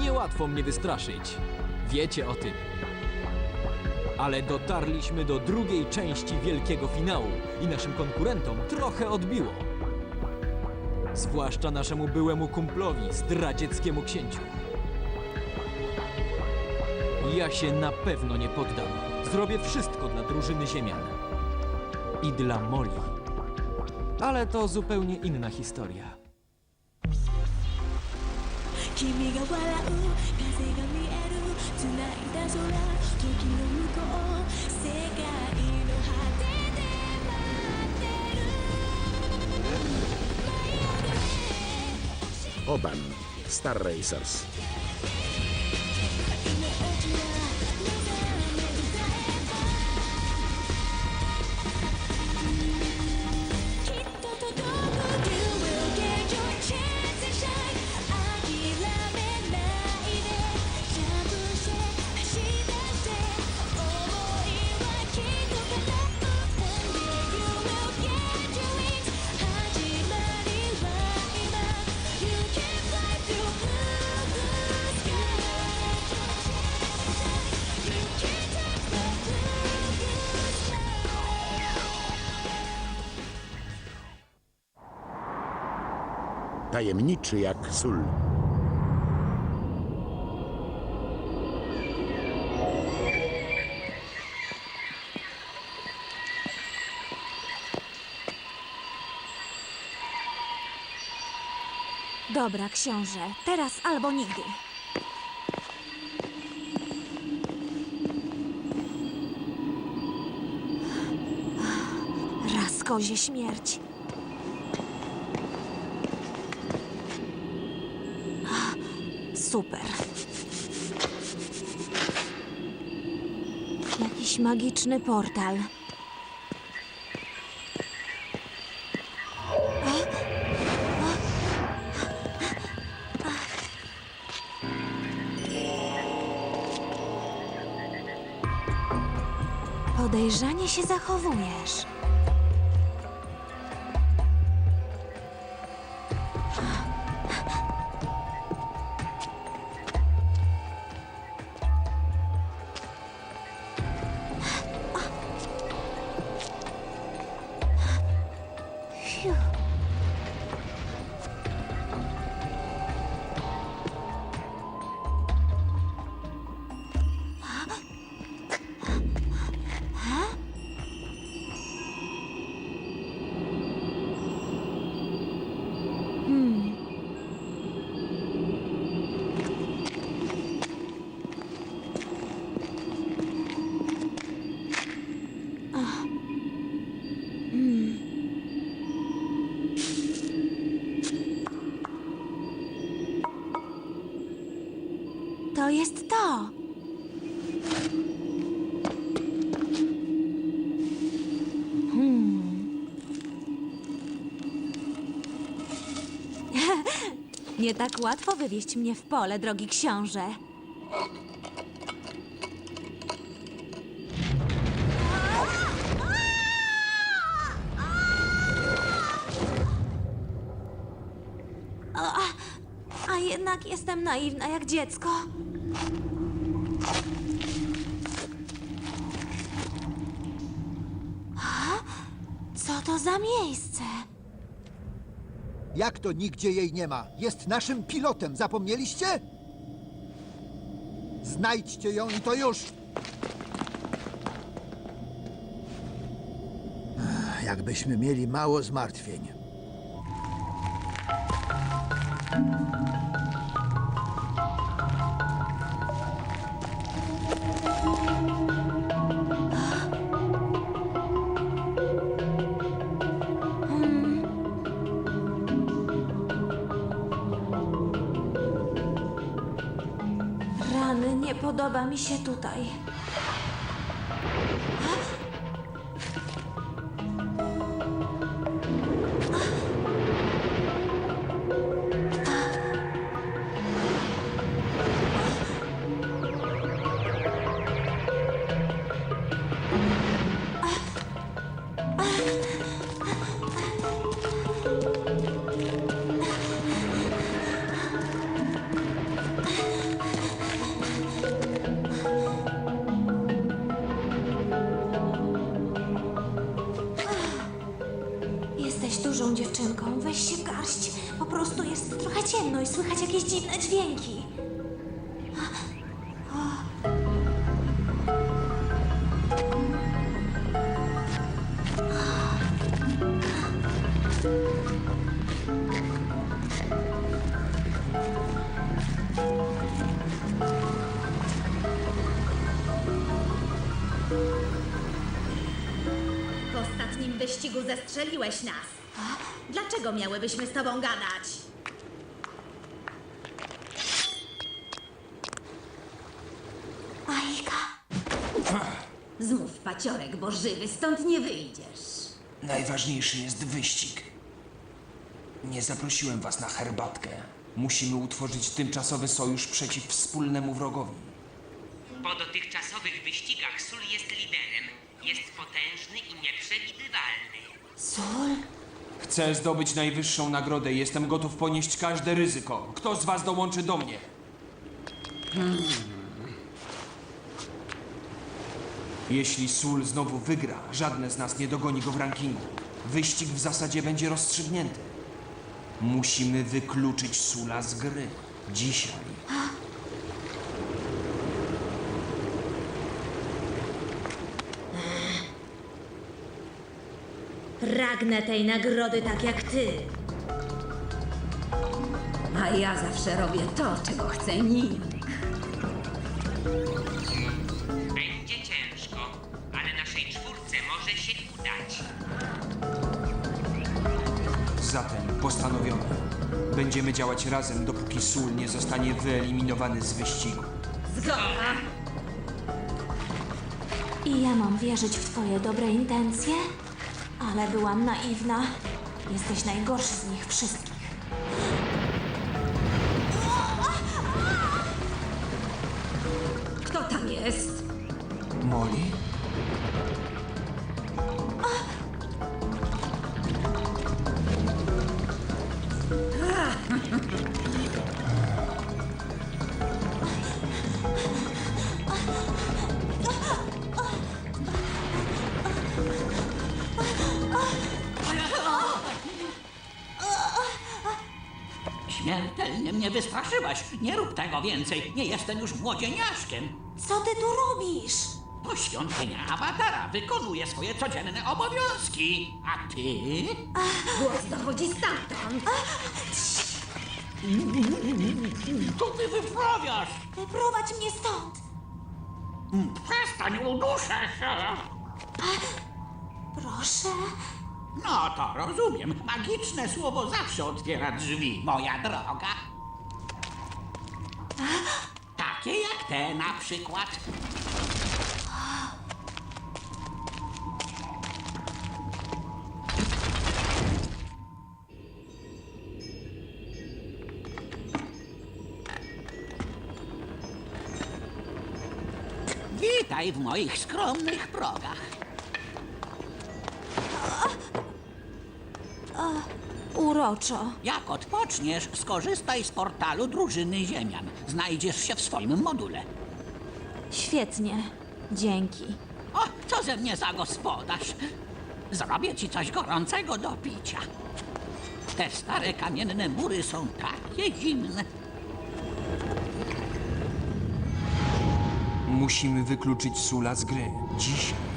Niełatwo mnie wystraszyć. Wiecie o tym. Ale dotarliśmy do drugiej części wielkiego finału i naszym konkurentom trochę odbiło. Zwłaszcza naszemu byłemu kumplowi, zdradzieckiemu księciu. Ja się na pewno nie poddam. Zrobię wszystko dla drużyny Ziemian. I dla Moli. Ale to zupełnie inna historia. 君が笑う。風が見える。繋いだ空。時の向こう。世界の果てで待ってる。Oban Star Racers. Tajemniczy jak sól. Dobra, książę, teraz albo nigdy. Raz kozie śmierć. Super. Jakiś magiczny portal. Podejrzanie się zachowujesz. Nie tak łatwo wywieźć mnie w pole, drogi książę. A, jednak jestem naiwna jak dziecko. Co to za miejsce? Jak to nigdzie jej nie ma? Jest naszym pilotem, zapomnieliście? Znajdźcie ją i to już! Jakbyśmy mieli mało zmartwień. Wyścigu zestrzeliłeś nas. Dlaczego miałybyśmy z tobą gadać? Aika. Znów paciorek, bo żywy stąd nie wyjdziesz. Najważniejszy jest wyścig. Nie zaprosiłem was na herbatkę. Musimy utworzyć tymczasowy sojusz przeciw wspólnemu wrogowi. Po dotychczasowych wyścigach Sul jest liderem. Jest potężny i nieprzewidywalny. Sól? Chcę zdobyć najwyższą nagrodę i jestem gotów ponieść każde ryzyko. Kto z was dołączy do mnie? Jeśli Sul znowu wygra, żadne z nas nie dogoni go w rankingu. Wyścig w zasadzie będzie rozstrzygnięty. Musimy wykluczyć Sula z gry. Dzisiaj. Pragnę tej nagrody tak jak ty. A ja zawsze robię to, czego chce Ning. Będzie ciężko, ale naszej czwórce może się udać. Zatem postanowione. Będziemy działać razem, dopóki Sul nie zostanie wyeliminowany z wyścigu. Zgoda. I ja mam wierzyć w twoje dobre intencje? Ale byłam naiwna. Jesteś najgorszy z nich wszystkich. Wystraszyłaś. Nie rób tego więcej. Nie jestem już młodzieniaszkiem. Co ty tu robisz? To świątynia awatara. Wykonuje swoje codzienne obowiązki. A ty? Głos dochodzi stamtąd. Co ty wyprawiasz? Wyprowadź mnie stąd! Przestań, uduszę się. Proszę. No to rozumiem. Magiczne słowo zawsze otwiera drzwi, moja droga. Takie jak te na przykład. Witaj w moich skromnych progach. Uroczo. Jak odpoczniesz, skorzystaj z portalu drużyny Ziemian. Znajdziesz się w swoim module. Świetnie. Dzięki. O, co ze mnie za gospodarz? Zrobię ci coś gorącego do picia. Te stare kamienne mury są takie zimne. Musimy wykluczyć Sula z gry. Dzisiaj.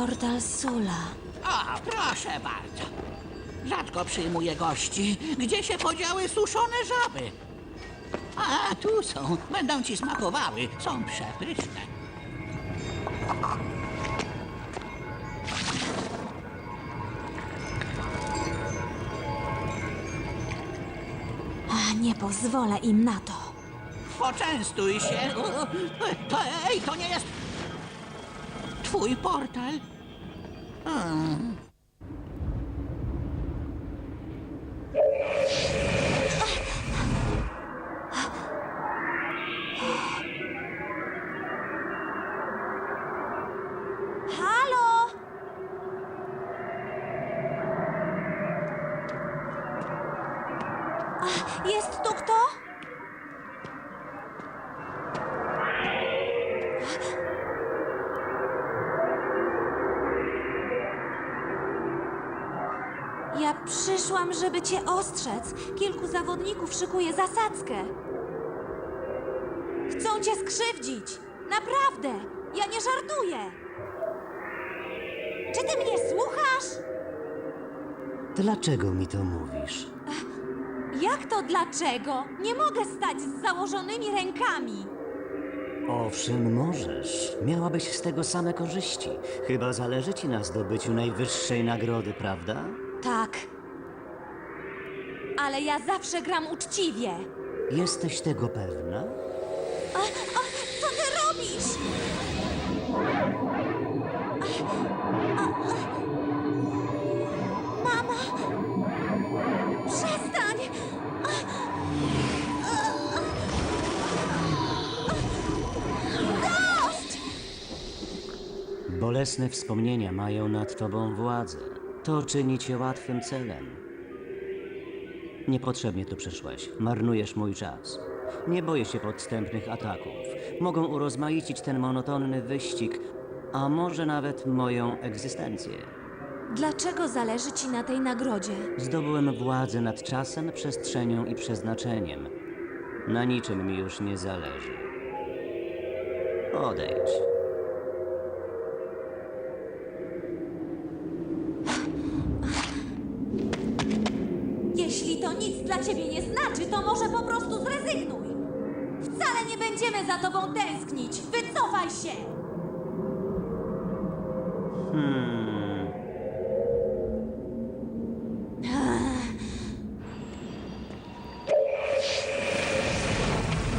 Portal Sula. O, proszę bardzo. Rzadko przyjmuję gości. Gdzie się podziały suszone żaby? A, tu są. Będą ci smakowały. Są przepyszne. A nie pozwolę im na to. Poczęstuj się. To, ej, to nie jest twój portal. Hmm. Przyszłam, żeby cię ostrzec. Kilku zawodników szykuje zasadzkę. Chcą cię skrzywdzić. Naprawdę. Ja nie żartuję. Czy ty mnie słuchasz? Dlaczego mi to mówisz? Jak to dlaczego? Nie mogę stać z założonymi rękami. Owszem, możesz. Miałabyś z tego same korzyści. Chyba zależy ci na zdobyciu najwyższej nagrody, prawda? Tak. Ale ja zawsze gram uczciwie. Jesteś tego pewna? A, a, co ty robisz? A, a, a. Mama! Przestań! Dość! Bolesne wspomnienia mają nad tobą władzę. To czyni cię łatwym celem. Niepotrzebnie tu przyszłaś. Marnujesz mój czas. Nie boję się podstępnych ataków. Mogą urozmaicić ten monotonny wyścig, a może nawet moją egzystencję. Dlaczego zależy ci na tej nagrodzie? Zdobyłem władzę nad czasem, przestrzenią i przeznaczeniem. Na niczym mi już nie zależy. Odejdź. Będziemy za tobą tęsknić. Wycofaj się!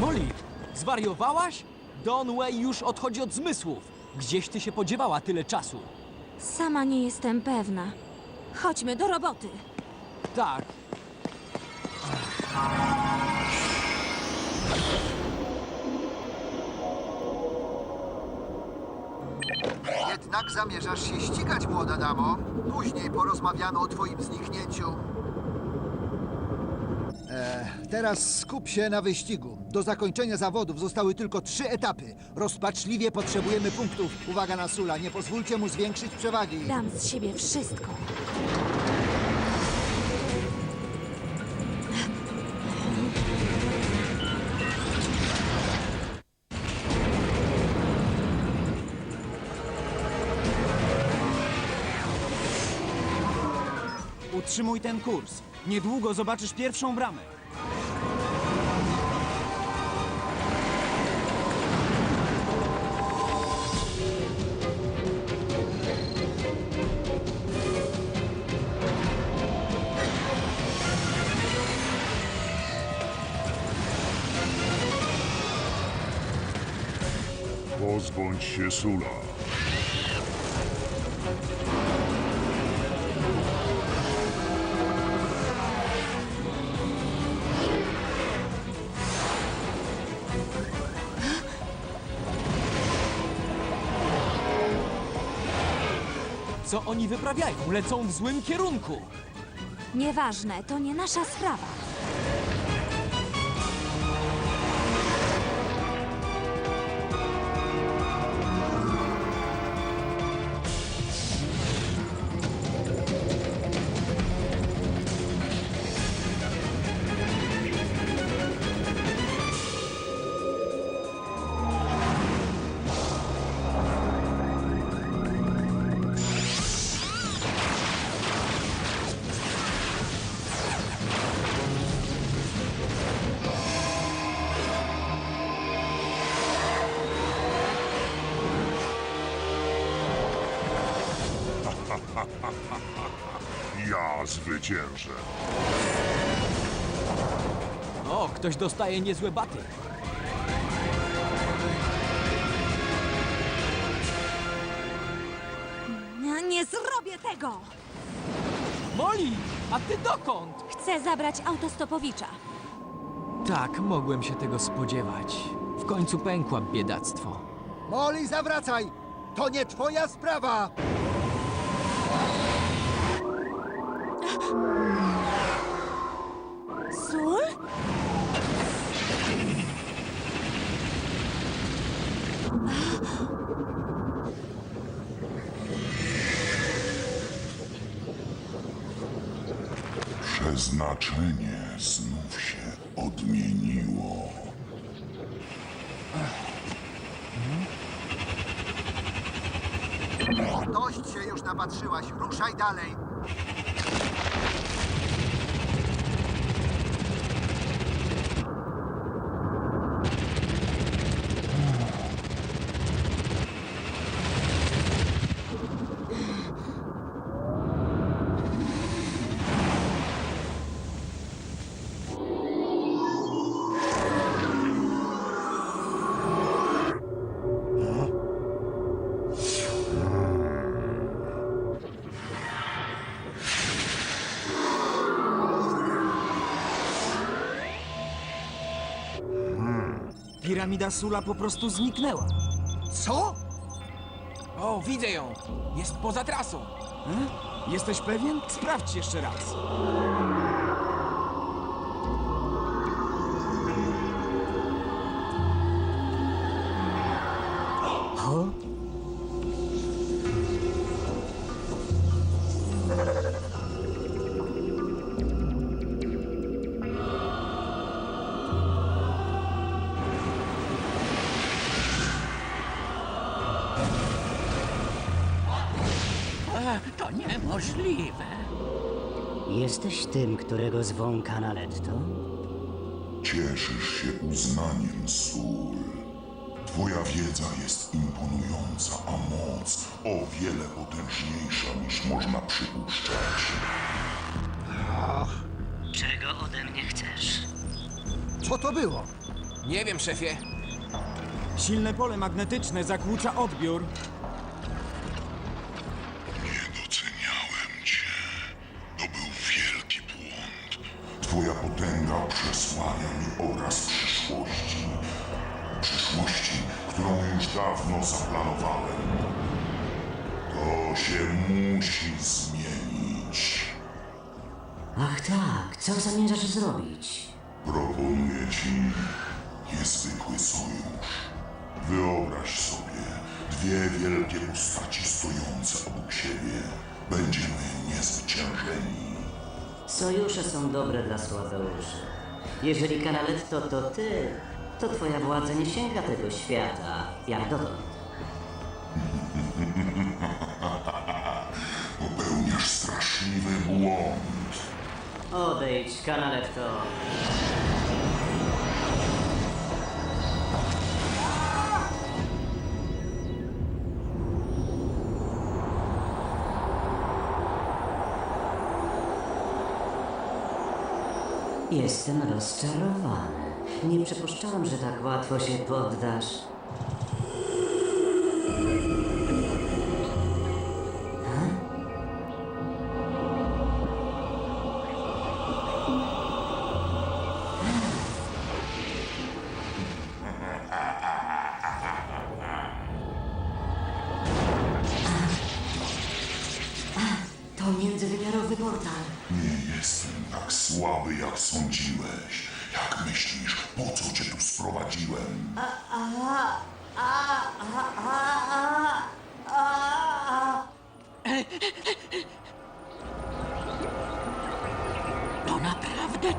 Molly, zwariowałaś? Don Way już odchodzi od zmysłów. Gdzieś ty się podziewała tyle czasu? Sama nie jestem pewna. Chodźmy do roboty. Tak, Jednak zamierzasz się ścigać, młoda damo. Później porozmawiamy o twoim zniknięciu. E, teraz skup się na wyścigu. Do zakończenia zawodów zostały tylko trzy etapy. Rozpaczliwie potrzebujemy punktów. Uwaga na Sula, nie pozwólcie mu zwiększyć przewagi. Dam z siebie wszystko. Utrzymuj ten kurs. Niedługo zobaczysz pierwszą bramę. Pozbądź się Sula. Co oni wyprawiają? Lecą w złym kierunku. Nieważne, to nie nasza sprawa. Ja zwyciężę. O, ktoś dostaje niezłe baty. Ja nie zrobię tego! Molly, a ty dokąd? Chcę zabrać autostopowicza. Tak, mogłem się tego spodziewać. W końcu pękła biedactwo. Molly, zawracaj! To nie twoja sprawa! Sól? Przeznaczenie znów się odmieniło. Dość się już napatrzyłaś, ruszaj dalej. Piramida Sula po prostu zniknęła. Co? O, widzę ją. Jest poza trasą. Jesteś pewien? Sprawdź jeszcze raz. Którego zwą Canaletto? Cieszysz się uznaniem, Sul. Twoja wiedza jest imponująca, a moc o wiele potężniejsza niż można przypuszczać. Czego ode mnie chcesz? Co to było? Nie wiem, szefie. Silne pole magnetyczne zakłóca odbiór. Dawno zaplanowałem. To się musi zmienić. Ach tak, co zamierzasz zrobić? Proponuję ci niezwykły sojusz. Wyobraź sobie dwie wielkie postaci stojące obok siebie. Będziemy niezwyciężeni. Sojusze są dobre dla słabeuszy. Jeżeli Canaletto to ty, to twoja władza nie sięga tego świata, jak dotąd. Popełniasz straszliwy błąd. Odejdź, Canaletto. Jestem rozczarowany. Nie przypuszczałam, że tak łatwo się poddasz.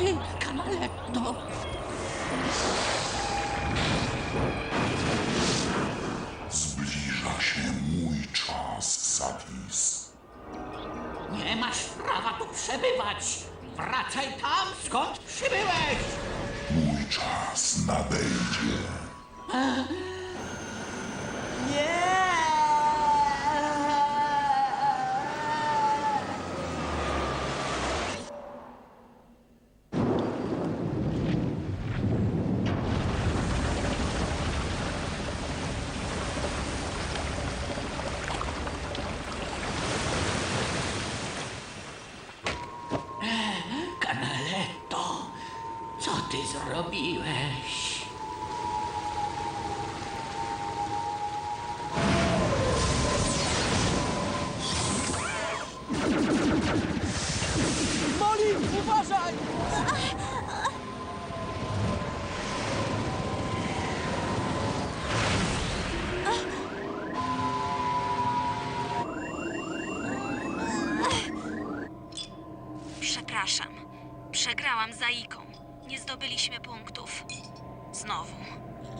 Ty, Canaletto. Zbliża zrobiłeś? Molly, uważaj! Przepraszam. Przegrałam za Iką. Nie zdobyliśmy punktów. Znowu.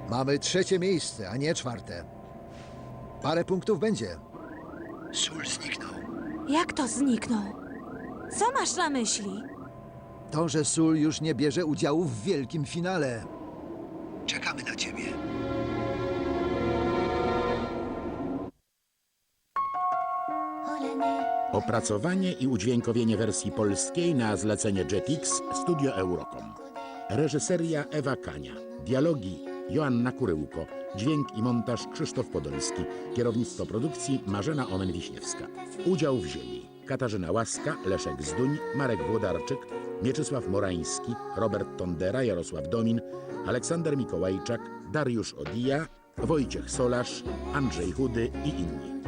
Mamy trzecie miejsce, a nie czwarte. Parę punktów będzie. Sól zniknął. Jak to zniknął? Co masz na myśli? To, że Sól już nie bierze udziału w wielkim finale. Czekamy na ciebie. Opracowanie i udźwiękowienie wersji polskiej na zlecenie Jetix Studio Eurocom. Reżyseria Ewa Kania. Dialogi Joanna Kuryłko. Dźwięk i montaż Krzysztof Podolski. Kierownictwo produkcji Marzena Omen-Wiśniewska. Udział wzięli Katarzyna Łaska, Leszek Zduń, Marek Włodarczyk, Mieczysław Morański, Robert Tondera, Jarosław Domin, Aleksander Mikołajczak, Dariusz Odija, Wojciech Solarz, Andrzej Chudy i inni.